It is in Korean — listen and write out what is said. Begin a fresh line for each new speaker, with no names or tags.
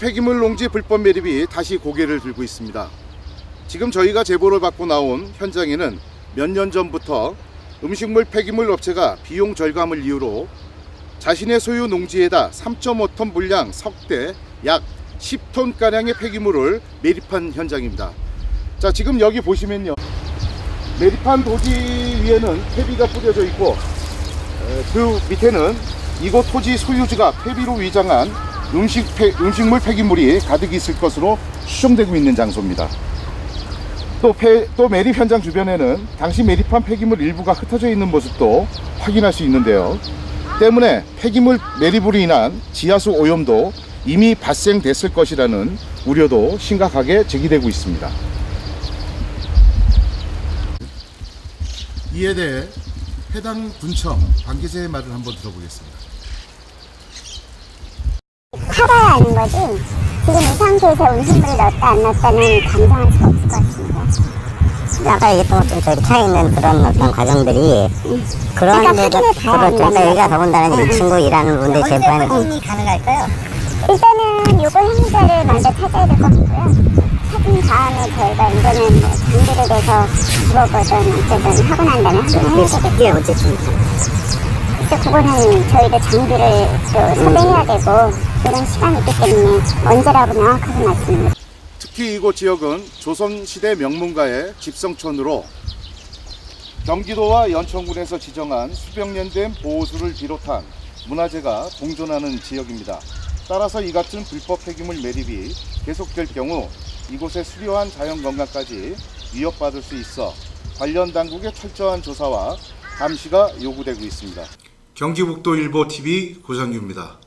폐기물 농지 불법 매립이 다시 고개를 들고 있습니다. 지금 저희가 제보를 받고 나온 현장에는 몇 년 전부터 음식물 폐기물 업체가 비용 절감을 이유로 자신의 소유 농지에다 3.5톤 분량 석대 약 10톤 가량의 폐기물을 매립한 현장입니다. 자, 지금 여기 보시면요. 매립한 도지 위에는 폐비가 뿌려져 있고 에, 그 밑에는 이곳 토지 소유주가 폐비로 위장한 음식 폐, 음식물 폐기물이 가득 있을 것으로 추정되고 있는 장소입니다. 또, 폐, 또 매립 현장 주변에는 당시 매립한 폐기물 일부가 흩어져 있는 모습도 확인할 수 있는데요. 때문에 폐기물 매립으로 인한 지하수 오염도 이미 발생됐을 것이라는 우려도 심각하게 제기되고 있습니다. 이에 대해 해당 군청 관계자의 말을 한번 들어보겠습니다.
팔아야 하는 거지. 지금 이 상태에서 음식물을 넣었다 안 넣었다는 감정할 수가 없을 것 같습니다.
아까 얘기했던 것처럼 저기 차 있는 그런 어떤 과정들이 그런
그러니까 봐야
그렇죠.
한다는 거죠.
더군다나 이 친구 일하는 분들 제보하는
가능할까요? 일단은 요거 행위자를 먼저 찾아야 될 것 같고요. 다음에 저희가 이제는 뭐 장비를 내서 물어보든 어쨌든 하고 난 다음에 확인해야 되겠죠.
게 어쨌든
그래서 그거는 저희도 장비를 또 섭외해야 되고 이런 시간이 있기 때문에 언제라고 명확하게 말씀드립니다.
특히 이곳 지역은 조선시대 명문가의 집성촌으로 경기도와 연천군에서 지정한 수백 년 된 보호수를 비롯한 문화재가 공존하는 지역입니다. 따라서 이 같은 불법 폐기물 매립이 계속될 경우 이곳의 수려한 자연 건강까지 위협받을 수 있어 관련 당국의 철저한 조사와 감시가 요구되고 있습니다. 경기북도 일보 TV 고장규입니다.